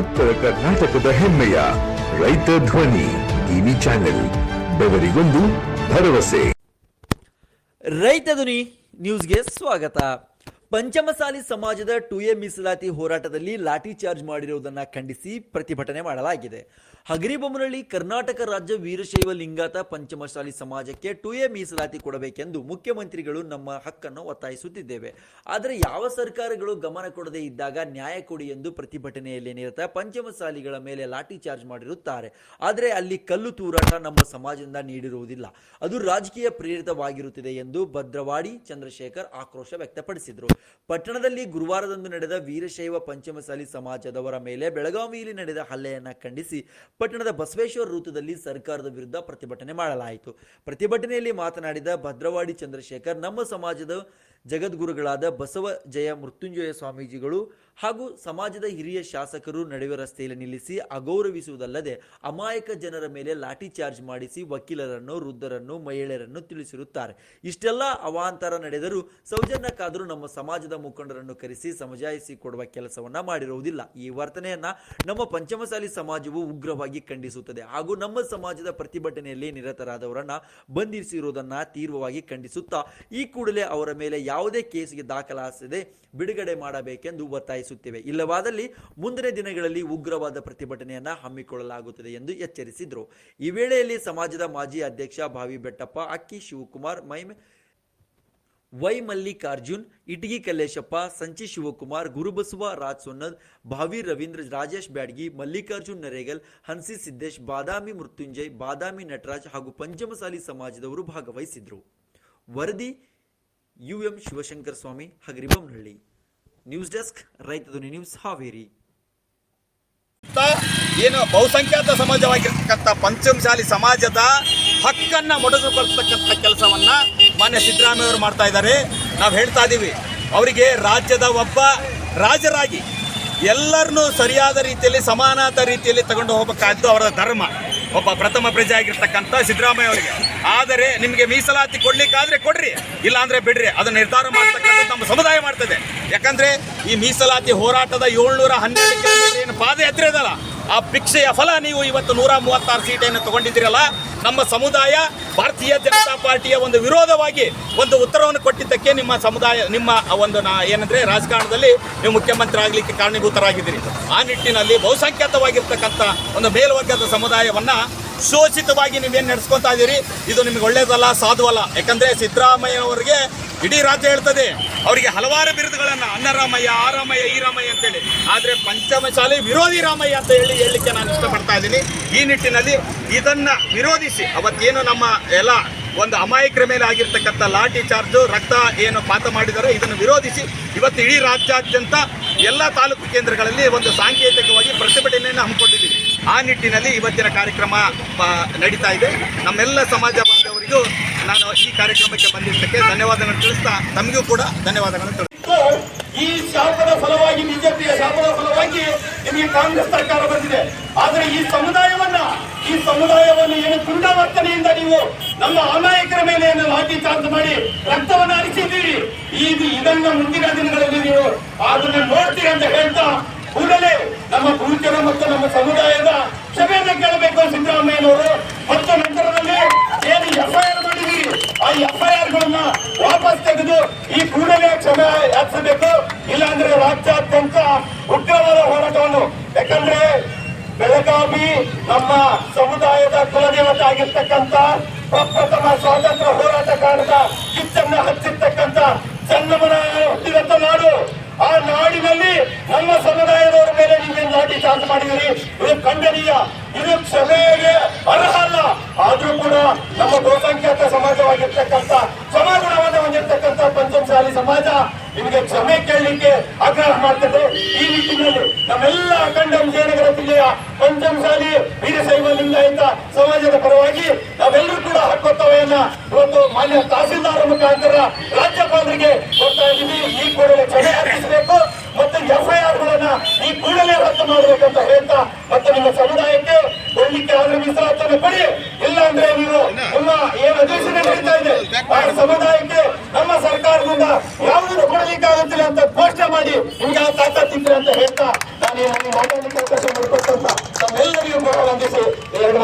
ಉತ್ತರ ಕರ್ನಾಟಕದ ಹೆಮ್ಮೆಯ ರೈತ ಧ್ವನಿ ಟಿವಿ ಚಾನೆಲ್, ಬೆವರಿಗೊಂದು ಭರವಸೆ. ರೈತ ಧ್ವನಿ ನ್ಯೂಸ್ಗೆ ಸ್ವಾಗತ. ಪಂಚಮಸಾಲಿ ಸಮಾಜದ ಟು ಎ ಮೀಸಲಾತಿ ಹೋರಾಟದಲ್ಲಿ ಲಾಠಿ ಚಾರ್ಜ್ ಮಾಡಿರುವುದನ್ನು ಖಂಡಿಸಿ ಪ್ರತಿಭಟನೆ ಮಾಡಲಾಗಿದೆ. ಹಗರಿಬೊಮ್ಮನಹಳ್ಳಿ ಕರ್ನಾಟಕ ರಾಜ್ಯ ವೀರಶೈವ ಲಿಂಗಾತ ಪಂಚಮಶಾಲಿ ಸಮಾಜಕ್ಕೆ ಟು ಎ ಮೀಸಲಾತಿ ಕೊಡಬೇಕೆಂದು ಮುಖ್ಯಮಂತ್ರಿಗಳು ನಮ್ಮ ಹಕ್ಕನ್ನು ಒತ್ತಾಯಿಸುತ್ತಿದ್ದೇವೆ. ಆದರೆ ಯಾವ ಸರ್ಕಾರಗಳು ಗಮನ ಕೊಡದೇ ಇದ್ದಾಗ ನ್ಯಾಯ ಕೊಡಿ ಎಂದು ಪ್ರತಿಭಟನೆಯಲ್ಲಿ ನಿರತ ಪಂಚಮಸಾಲಿಗಳ ಮೇಲೆ ಲಾಠಿ ಚಾರ್ಜ್ ಮಾಡಿರುತ್ತಾರೆ. ಆದರೆ ಅಲ್ಲಿ ಕಲ್ಲು ತೂರಾಟ ನಮ್ಮ ಸಮಾಜದಿಂದ ನೀಡಿರುವುದಿಲ್ಲ. ಅದು ರಾಜಕೀಯ ಪ್ರೇರಿತವಾಗಿರುತ್ತದೆ ಎಂದು ಭದ್ರವಾಡಿ ಚಂದ್ರಶೇಖರ್ ಆಕ್ರೋಶ ವ್ಯಕ್ತಪಡಿಸಿದರು. ಪಟ್ಟಣದಲ್ಲಿ ಗುರುವಾರದಂದು ನಡೆದ ವೀರಶೈವ ಪಂಚಮಸಾಲಿ ಸಮಾಜದವರ ಮೇಲೆ ಬೆಳಗಾವಿಯಲ್ಲಿ ನಡೆದ ಹಲ್ಲೆಯನ್ನು ಖಂಡಿಸಿ ಪಟ್ಟಣದ ಬಸವೇಶ್ವರ ವೃತ್ತದಲ್ಲಿ ಸರ್ಕಾರದ ವಿರುದ್ಧ ಪ್ರತಿಭಟನೆ ಮಾಡಲಾಯಿತು. ಪ್ರತಿಭಟನೆಯಲ್ಲಿ ಮಾತನಾಡಿದ ಭದ್ರವಾಡಿ ಚಂದ್ರಶೇಖರ್, ನಮ್ಮ ಸಮಾಜದ ಜಗದ್ಗುರುಗಳಾದ ಬಸವ ಜಯ ಮೃತ್ಯುಂಜಯ ಸ್ವಾಮೀಜಿಗಳು ಹಾಗೂ ಸಮಾಜದ ಹಿರಿಯ ಶಾಸಕರು ನಡುವೆ ರಸ್ತೆಯಲ್ಲಿ ನಿಲ್ಲಿಸಿ ಅಗೌರವಿಸುವುದಲ್ಲದೆ ಅಮಾಯಕ ಜನರ ಮೇಲೆ ಲಾಠಿ ಚಾರ್ಜ್ ಮಾಡಿಸಿ ವಕೀಲರನ್ನು, ವೃದ್ಧರನ್ನು, ಮಹಿಳೆಯರನ್ನು ತಿಳಿಸಿರುತ್ತಾರೆ. ಇಷ್ಟೆಲ್ಲ ಅವಾಂತರ ನಡೆದರೂ ಸೌಜನ್ಯಕ್ಕಾದರೂ ನಮ್ಮ ಸಮಾಜದ ಮುಖಂಡರನ್ನು ಕರೆಸಿ ಸಮಜಾಯಿಸಿ ಕೊಡುವ ಕೆಲಸವನ್ನ ಮಾಡಿರುವುದಿಲ್ಲ. ಈ ವರ್ತನೆಯನ್ನ ನಮ್ಮ ಪಂಚಮಸಾಲಿ ಸಮಾಜವು ಉಗ್ರವಾಗಿ ಖಂಡಿಸುತ್ತದೆ ಹಾಗೂ ನಮ್ಮ ಸಮಾಜದ ಪ್ರತಿಭಟನೆಯಲ್ಲಿ ನಿರತರಾದವರನ್ನ ಬಂಧಿಸಿರುವುದನ್ನ ತೀವ್ರವಾಗಿ ಖಂಡಿಸುತ್ತಾ, ಈ ಕೂಡಲೇ ಅವರ ಮೇಲೆ ಯಾವುದೇ ಕೇಸಿಗೆ ದಾಖಲಾಸದೆ ಬಿಡುಗಡೆ ಮಾಡಬೇಕೆಂದು ಒತ್ತಾಯಿಸುತ್ತೇವೆ ಇಲ್ಲವಾದಲ್ಲಿ ಮುಂದಿನ ದಿನಗಳಲ್ಲಿ ಉಗ್ರವಾದ ಪ್ರತಿಭಟನೆಯನ್ನ ಹಮ್ಮಿಕೊಳ್ಳಲಾಗುತ್ತದೆ ಎಂದು ಎಚ್ಚರಿಸಿದರು. ಈ ವೇಳೆಯಲ್ಲಿ ಸಮಾಜದ ಮಾಜಿ ಅಧ್ಯಕ್ಷ ಭಾವಿ ಬೆಟ್ಟಪ್ಪ, ಅಕ್ಕಿ ಶಿವಕುಮಾರ್ ಮೈಮ್ ವೈ ಮಲ್ಲಿಕಾರ್ಜುನ್, ಇಟಗಿ ಕಲ್ಲೇಶಪ್ಪ, ಸಂಚಿ ಶಿವಕುಮಾರ್, ಗುರುಬಸವ ರಾಜ್ ಸೊನ್ನದ್ ಭಾವಿ ರವೀಂದ್ರ, ರಾಜೇಶ್ ಬ್ಯಾಡ್ಗಿ, ಮಲ್ಲಿಕಾರ್ಜುನ್ ನರೇಗಲ್, ಹನ್ಸಿ ಸಿದ್ದೇಶ್, ಬಾದಾಮಿ ಮೃತ್ಯುಂಜಯ್, ಬಾದಾಮಿ ನಟರಾಜ್ ಹಾಗೂ ಪಂಚಮಸಾಲಿ ಸಮಾಜದವರು ಭಾಗವಹಿಸಿದ್ರು. ವರದಿ U M Shivashankara Swamy Hagaribommanahalli news desk, Raitha Dhwani news Haveri. ಏನು ಬಹುಸಂಖ್ಯಾತ ಸಮಾಜವಾಗಿರ್ತಕ್ಕಂಥ ಪಂಚಮಶಾಲಿ ಸಮಾಜದ ಹಕ್ಕನ್ನ ಮೊಟಕುಗೊಳಿಸ್ತಕ್ಕಂಥ ಕೆಲಸವನ್ನ ಮಾನ್ಯ ಸಿದ್ದರಾಮಯ್ಯ ಅವರು ಮಾಡ್ತಾ ಇದ್ದಾರೆ. ನಾವು ಹೇಳ್ತಾ ಇದ್ದೀವಿ ಅವರಿಗೆ ರಾಜ್ಯದ ಒಬ್ಬ ರಾಜರಾಗಿ ಎಲ್ಲರನ್ನೂ ಸರಿಯಾದ ರೀತಿಯಲ್ಲಿ, ಸಮಾನದ ರೀತಿಯಲ್ಲಿ ತಗೊಂಡು ಹೋಗಬೇಕಾದ್ದು ಅವರ ಧರ್ಮ. ಒಬ್ಬ ಪ್ರಥಮ ಪ್ರಜೆ ಆಗಿರ್ತಕ್ಕಂಥ ಸಿದ್ದರಾಮಯ್ಯ ಅವರಿಗೆ. ಆದರೆ ನಿಮಗೆ ಮೀಸಲಾತಿ ಕೊಡ್ಲಿಕ್ಕಾದ್ರೆ ಕೊಡ್ರಿ, ಇಲ್ಲಾಂದ್ರೆ ಬಿಡ್ರಿ. ಅದನ್ನ ನಿರ್ಧಾರ ಮಾಡ್ತಕ್ಕಂಥ ನಮ್ಮ ಸಮುದಾಯ ಮಾಡ್ತದೆ. ಯಾಕಂದ್ರೆ ಈ ಮೀಸಲಾತಿ ಹೋರಾಟದ ಏಳ್ನೂರ ಹನ್ನೆರಡು ಕಿಲೋಮೀಟರ್ ಏನು ಪಾದಯಾತ್ರೆ ಇದಲ್ಲ ಆ ಭಿಕ್ಷೆಯ ಫಲ ನೀವು ಇವತ್ತು ನೂರ ಮೂವತ್ತಾರು ಸೀಟನ್ನು ತಗೊಂಡಿದ್ದೀರಲ್ಲ, ನಮ್ಮ ಸಮುದಾಯ ಭಾರತೀಯ ಜನತಾ ಪಾರ್ಟಿಯ ಒಂದು ವಿರೋಧವಾಗಿ ಒಂದು ಉತ್ತರವನ್ನು ಕೊಟ್ಟಿದ್ದಕ್ಕೆ ನಿಮ್ಮ ಸಮುದಾಯ, ನಿಮ್ಮ ಒಂದು ನಾ ಏನಂದ್ರೆ ರಾಜಕಾರಣದಲ್ಲಿ ನೀವು ಮುಖ್ಯಮಂತ್ರಿ ಆಗಲಿಕ್ಕೆ ಕಾರಣೀಭೂತರಾಗಿದ್ದೀರಿ. ಆ ನಿಟ್ಟಿನಲ್ಲಿ ಬಹುಸಂಖ್ಯಾತವಾಗಿರ್ತಕ್ಕಂಥ ಒಂದು ಮೇಲ್ವರ್ಗದ ಸಮುದಾಯವನ್ನು ಶೋಷಿತವಾಗಿ ನೀವೇನು ನಡೆಸ್ಕೊತಾ ಇದ್ದೀರಿ, ಇದು ನಿಮಗೆ ಒಳ್ಳೇದಲ್ಲ, ಸಾಧುವಲ್ಲ. ಯಾಕಂದರೆ ಸಿದ್ದರಾಮಯ್ಯ ಅವರಿಗೆ ಇಡೀ ರಾಜ್ಯ ಹೇಳ್ತದೆ. ಅವರಿಗೆ ಹಲವಾರು ಬಿರುದುಗಳನ್ನು ಅನ್ನರಾಮಯ್ಯ ಆ ರಾಮಯ್ಯ ಈ ರಾಮಯ್ಯ ಅಂತೇಳಿ. ಆದರೆ ಪಂಚಮಶಾಲಿ ವಿರೋಧಿ ರಾಮಯ್ಯ ಅಂತ ಹೇಳಿ ಹೇಳಲಿಕ್ಕೆ ನಾನು ಇಷ್ಟಪಡ್ತಾ ಇದ್ದೀನಿ. ಈ ನಿಟ್ಟಿನಲ್ಲಿ ಇದನ್ನು ವಿರೋಧಿಸಿ, ಅವತ್ತೇನು ನಮ್ಮ ಎಲ್ಲ ಒಂದು ಅಮಾಯಕರ ಮೇಲೆ ಆಗಿರ್ತಕ್ಕಂಥ ಲಾಠಿ ಚಾರ್ಜು, ರಕ್ತ ಏನು ಪಾತ ಮಾಡಿದ್ದಾರೆ ಇದನ್ನು ವಿರೋಧಿಸಿ, ಇವತ್ತು ಇಡೀ ರಾಜ್ಯಾದ್ಯಂತ ಎಲ್ಲ ತಾಲೂಕು ಕೇಂದ್ರಗಳಲ್ಲಿ ಒಂದು ಸಾಂಕೇತಿಕವಾಗಿ ಪ್ರತಿಭಟನೆಯನ್ನು ಹಮ್ಮಿಕೊಂಡಿದ್ದೀವಿ. ಆ ನಿಟ್ಟಿನಲ್ಲಿ ಇವತ್ತಿನ ಕಾರ್ಯಕ್ರಮ ನಡೀತಾ ಇದೆ. ನಮ್ಮೆಲ್ಲ ಸಮಾಜ ಬಾಂಧವರಿಗೂ ನಾನು ಈ ಕಾರ್ಯಕ್ರಮಕ್ಕೆ ಬಂದಿದ್ದಕ್ಕೆ ಧನ್ಯವಾದಗಳನ್ನು ತಿಳಿಸ್ತಾ ತಮಗೂ ಕೂಡ ಧನ್ಯವಾದಗಳನ್ನು ತಿಳಿಸ್ತಾ ಈ ಶಾಪದ ಫಲವಾಗಿ ಬಿಜೆಪಿಯ ಶಾಪದ ಫಲವಾಗಿ ನಿಮಗೆ ಕಾಂಗ್ರೆಸ್ ಸರ್ಕಾರ ಬಂದಿದೆ. ಆದರೆ ಈ ಸಮುದಾಯವನ್ನ, ಈ ಸಮುದಾಯವನ್ನು ಏನು ಪುನರಾವರ್ತನೆಯಿಂದ ನೀವು ನಮ್ಮ ಅನಾಯಕರ ಮೇಲೆ ಏನು ಲಾಠಿ ಚಾರ್ಜ್ ಮಾಡಿ ರಕ್ತವನ್ನು ಹರಿಸಿದ್ದೀರಿ? ಇದು ಇದನ್ನ ಮುಂದಿನ ದಿನಗಳಲ್ಲಿ ನೀವು ಅದನ್ನು ನೋಡ್ತೀರಿ ಅಂತ ಹೇಳ್ತಾ ಕೂಡಲೇ ನಮ್ಮ ಪೂಜ್ಯರ ಮತ್ತು ನಮ್ಮ ಸಮುದಾಯದ ಕ್ಷಮೆಯನ್ನು ಕೇಳಬೇಕು ಸಿದ್ದರಾಮಯ್ಯನವರು ಮತ್ತು ನಂತರದಲ್ಲಿ ಏನು ಎಫ್ಐಆರ್ ಮಾಡಿದ್ದೀರಿ ಆ ಎಫ್ಐಆರ್ ಗಳನ್ನ ವಾಪಸ್ ತೆಗೆದು ಈ ಕೂಡಲೇ ಕ್ಷಮೆ ಯಾಚಿಸಬೇಕು ಇಲ್ಲಾಂದ್ರೆ ರಾಜ್ಯಾದ್ಯಂತ ಉಗ್ರವಾದ ಹೋರಾಟವನ್ನು. ಯಾಕಂದ್ರೆ ಬೆಳಗಾವಿ ನಮ್ಮ ಸಮುದಾಯದ ಕುಲದೇವತೆ ಆಗಿರ್ತಕ್ಕಂಥ ಪ್ರಪ್ರಥಮ ಸ್ವಾತಂತ್ರ್ಯ ಹೋರಾಟಗಾರರ ಕಿಚ್ಚನ್ನ ಹಚ್ಚಿರ್ತಕ್ಕಂಥ ಚನ್ನಮನ ಹುಟ್ಟಿದಂತ ನಾಡು. ಆ ನಾಡಿನಲ್ಲಿ ನಮ್ಮ ಸಮುದಾಯದವರ ಮೇಲೆ ನೀವೇನು ಲಾಠಿ ಚಾರ್ಜ್ ಮಾಡಿದಿರಿ ಇದು ಖಂಡನೀಯ. ಇದು ಕ್ಷಮೆಗೆ ಅರ್ಹ ಅಲ್ಲ ಆದ್ರೂ ಕೂಡ ನಮ್ಮ ಬಹುಸಂಖ್ಯಾತ ಸಮಾಜವಾಗಿರ್ತಕ್ಕಂಥ ಸಮಾಗುಣವನ್ನು ಹೊಂದಿರತಕ್ಕಂಥ ಪಂಚಮಸಾಲಿ ಸಮಾಜ ನಿಮಗೆ ಕ್ಷಮೆ ಕೇಳಲಿಕ್ಕೆ ಆಗ್ರಹ ಮಾಡ್ತದೆ. ಈ ನಿಟ್ಟಿನಲ್ಲಿ ನಮ್ಮೆಲ್ಲ ಅಖಂಡ ವಿಜಯನಗರ ಜಿಲ್ಲೆಯ ಪಂಚಮಸಾಲಿ ವೀರಶೈವ ಲಿಂಗಾಯತ ಸಮಾಜದ ಪರವಾಗಿ ನಾವೆಲ್ಲರೂ ಕೂಡ ಹಕ್ಕೊತ್ತವೆಯನ್ನ ಇವತ್ತು ಮಾನ್ಯ ತಹಸೀಲ್ದಾರ್ ಮುಖಾಂತರ ರಾಜ್ಯಪಾಲರಿಗೆ ಕೊಡ್ತಾ ಇದ್ದೀವಿ. ಈ ಕೂಡಲೇ ಕ್ಷಮೆ ಅರ್ಪಿಸಬೇಕು ಮತ್ತು ಎಫ್ಐಆರ್ ಗಳನ್ನ ಈ ಕೂಡಲೇ ರದ್ದು ಮಾಡಬೇಕಂತ ಹೇಳ್ತಾ ಮತ್ತೆ ನಿಮ್ಮ ಸಮುದಾಯಕ್ಕೆ ಕೊಡಲಿಕ್ಕೆ ಆದ್ರೆ ಮೀಸಲಾತಿಯನ್ನು ಕೊಡಿ. ಇಲ್ಲ ಅಂದ್ರೆ ನೀವು ನಿಮ್ಮ ಏನು ಅಧಿವೇಶನ ನಡೀತಾ ಇದೆ. ಸಮುದಾಯಕ್ಕೆ ನಮ್ಮ ಸರ್ಕಾರದಿಂದ ಕೊಡಲಿಕ್ಕಾಗುತ್ತಿಲ್ಲ ಅಂತ ಘೋಷಣೆ ಮಾಡಿ ನಿಮ್ಗೆ ಆ ತಾಕತ್ತಿದ್ರೆ ಅಂತ ಹೇಳ್ತಾ ನಾನು ಮಾತಾಡಲಿಕ್ಕೆ ಅವಕಾಶ ಮಾಡಿಕೊಟ್ಟಂತ ತಮ್ಮೆಲ್ಲರಿಗೂ ಗೌರವ ವಂದಿಸಿ. ಎರಡು